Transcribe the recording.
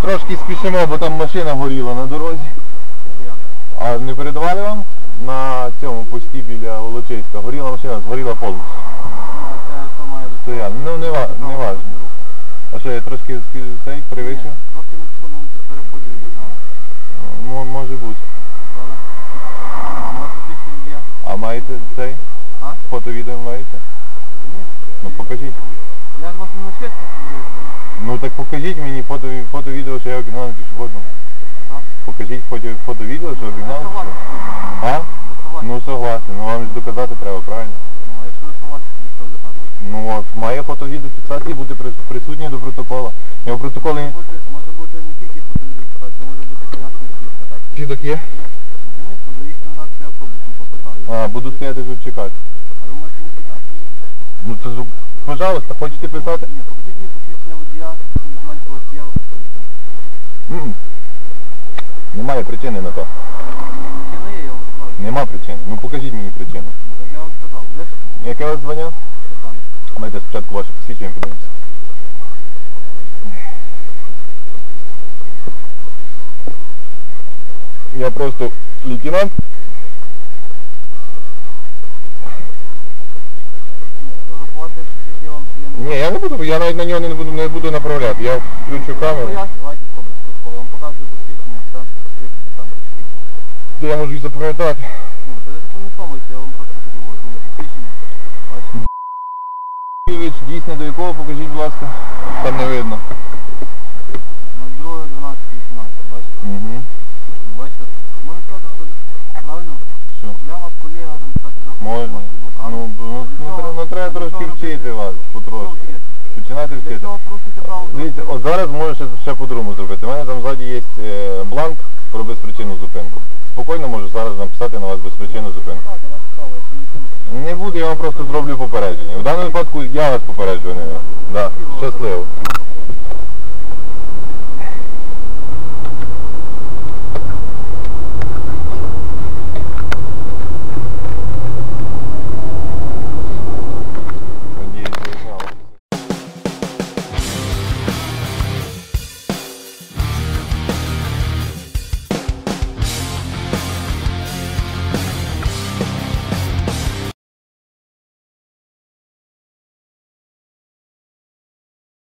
трошки спішимо, бо там машина горіла на дорозі. А не передавали вам? На цьому пості біля Волочиська. Горіла машина, згоріла повністю. Я. Ну не, ва- не важно. А що, я трошки ск- цей підходимо переходів. М- може бути. У вас тут є. А маєте цей? А? Фото відео маєте? Ні. Ну покажіть. Я ж вас не на Ну так покажіть мені фото, фото відео, що я обігнав на. Покажіть фото, фото відео, що обігнав. Ви согласні. А? Ну согласен, ну вам ж доказати треба, правильно? Ну, а якщо ви согласні, то що доказувати? Ну от, має фото відео фіксації бути прис- присутній до протоколу. Я в протоколі Може бути, може бути не тільки фотовідеофіксація, може бути пояснення свідка, так? свідок є? Ну, звісно, заїхав зараз я автобусом попитаю. А, буду стояти тут чекати. А ви можете не питати? Ну то з- пожалуйста, хочете писати? Ні, покажіть мені М-м. Немає причини на то. Причина є, я вам сказав. Нема причини. Ну покажіть мені причину. Ну, так я вам сказав, ви ж Яке у вас звання? сержант. А Давайте спочатку ваше посвідчення подивимося. Я просто лейтенант. Фотографувати посвідчення вам чи я не Ні, я не буду, я навіть на нього не буду, не буду направляти. Я включу камеру. Де я можу їх запам'ятати. Ну, це не запам'ятовується, я вам просто кажу, ось моє посвідчення. Бачите? Юрійович, дійсне до якого, покажіть, будь ласка. Там не видно. На 2, 12, 18, бачите? Угу. Бачите? Можна сказати, що правильно? Що? Я вас колега, там, так. Можна. Ну, ну, ну, треба, ну, треба трошки вчити вас, потрошки. Починати Для вчити. цього порушуйте право. Дивіться, от зараз можу ще, ще по-другому зробити. У мене там ззаді є е, бланк про безпричинну зупинку. Спокійно можу зараз написати на вас безпричинну зупинку. Не буду, я вам просто зроблю попередження. В даному випадку я вас попереджую. Да. Щасливо.